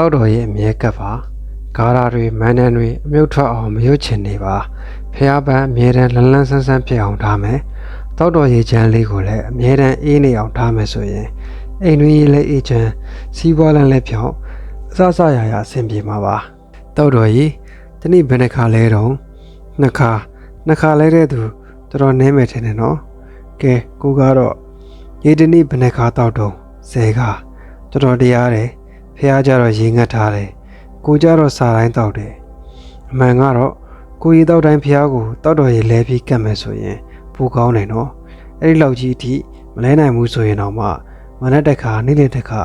တောက်တော်ရဲ့အမြဲကပ်ပါဂါရာတွေမန်းတန်းတွေအမြုပ်ထွက်အောင်မရွတ်ချင်နေပါဖះပန်းအမြဲတမ်းလန်းလန်းဆန်းဆန်းဖြစ်အောင်ထားမယ်တောက်တော်ရေချမ်းလေးကိုလည်းအမြဲတမ်းအေးနေအောင်ထားမယ်ဆိုရင်အိမ်တွင်းရေးလည်းအေးချမ်းစီးပွားလန်းလည်းဖြောင်းအစအစရရအဆင်ပြေမှာပါတောက်တော်ရေဒီနေ့ဘယ်နှခါလဲတော့နှစ်ခါနှစ်ခါလဲတဲ့သူတော်တော်နည်းမယ်ထင်တယ်နော်ကဲကိုကတော့ရေဒီနေ့ဘယ်နှခါတောက်တော့ဇဲခါတော်တော်တရားတယ် ဖះကြတော့ရေငတ်ထားတယ်ကိုကြတော့စာတိုင်းတောက်တယ်အမှန်ကတော့ကိုရီတောက်တိုင်းဖះကိုတောက်တော်ရေလဲပြီးကတ်မယ်ဆိုရင်ပူကောင်းတယ်နော်အဲ့ဒီလောက်ကြီးအထိမလဲနိုင်ဘူးဆိုရင်တော့မှမနက်တစ်ခါနေ့လယ်တစ်ခါ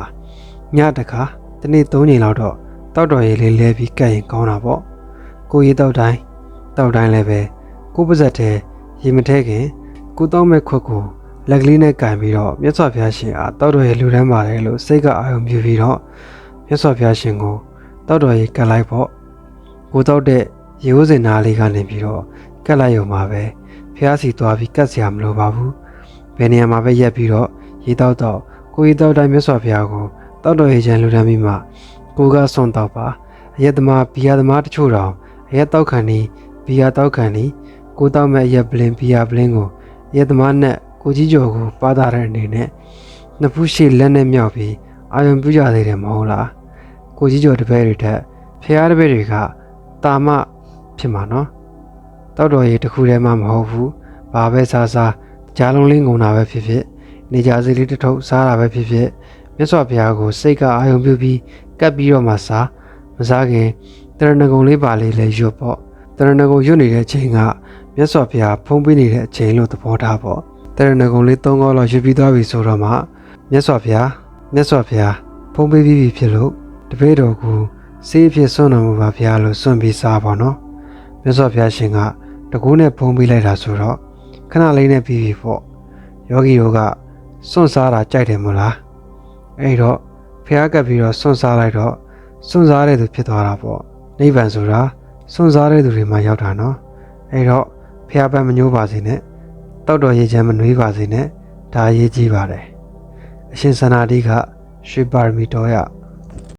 ညတစ်ခါတစ်နေ့သုံးချိန်လောက်တော့တောက်တော်ရေလေးလဲပြီးကတ်ရင်ကောင်းတာပေါ့ကိုရီတောက်တိုင်းတောက်တိုင်းလည်းပဲကိုပါဇက်တဲ့ရေမထဲခင်ကိုတောက်မဲ့ခွက်ကိုလက်ကလေးနဲ့ကင်ပြီးတော့မြတ်စွာဘုရားရှင်အားတောက်တော်ရေလူတန်းပါတယ်လို့စိတ်ကအာရုံပြုပြီးတော့ မြတ်စွာဘုရားရှင်ကိုတောက်တော်ရေကတ်လိုက်ပေါ့ကိုတောက်တဲ့ရေဦးစင်နာလေးကနေပြီးတော့ကတ်လိုက်ရုံမှာပဲဘုရားစီသွားပြီးကတ်စရာမလိုပါဘူးဘယ်နေရာမှာပဲရက်ပြီးတော့ရေတောက်တော့ကိုရေတောက်တိုင်းမြတ်စွာဘုရားကိုတောက်တော်ရေချမ်းလူတန်းပြီးမှကိုကဆွန်တောက်ပါအယက်သမားဘီယာသမားတချို့တောင်အယက်တောက်ခံနီးဘီယာတောက်ခံနီးကိုတောက်မဲ့အယက်ပလင်ဘီယာပလင်ကိုအယက်သမားနဲ့ကိုကြီးကျော်ကိုပါတာတဲ့အနေနဲ့နှစ်ဖူးရှိလက်နဲ့မြောက်ပြီး အာယုံပြုကြသေးတယ်မဟုတ်လားကိုကြီးကျော်တပည့်တွေထက်ဖះတပည့်တွေကတာမဖြစ်မှာနော်တောက်တော်ရေတစ်ခုတည်းမှမဟုတ်ဘူးဘာပဲစားစားကြားလုံးလေးငုံတာပဲဖြစ်ဖြစ်နေကြစီလေးတစ်ထုပ်စားတာပဲဖြစ်ဖြစ်မြတ်စွာဘုရားကိုစိတ်ကအာယုံပြုပြီးကပ်ပြီးတော့မှစားမစားခင်တရဏဂုံလေးပါလေးလည်းရွတ်ပေါ့တရဏဂုံရွတ်နေတဲ့အချိန်ကမြတ်စွာဘုရားဖုံးပေးနေတဲ့အချိန်လို့သဘောထားပေါ့တရဏဂုံလေး၃ခေါက်လောက်ရွတ်ပြီးသွားပြီဆိုတော့မှမြတ်စွာဘုရား မြတ်စွာဘုရားဖုံးပေးပြီးပြီဖြစ်လို့တပည့်တော်ကိုစေးအဖြစ်ဆွံ့တော်မူပါဘုရားလို့ဆွံ့ပြီးစားပါတော့မြတ်စွာဘုရားရှင်ကတကူနဲ့ဖုံးပေးလိုက်တာဆိုတော့ခဏလေးနဲ့ပြီးပြီပေါ့ယောဂီတို့ကဆွံ့စားတာကြိုက်တယ်မို့လားအဲ့တော့ဘုရားကပ်ပြီးတော့ဆွံ့စားလိုက်တော့ဆွံ့စားတဲ့သူဖြစ်သွားတာပေါ့နိဗ္ဗာန်ဆိုတာဆွံ့စားတဲ့သူတွေမှာရောက်တာနော်အဲ့တော့ဘုရားပန်းမညိုးပါစေနဲ့တောက်တော်ရေချမ်းမနှွေးပါစေနဲ့ဒါအရေးကြီးပါတယ် အရှင်သန္တာတိကရွှေပါရမီတော်ရ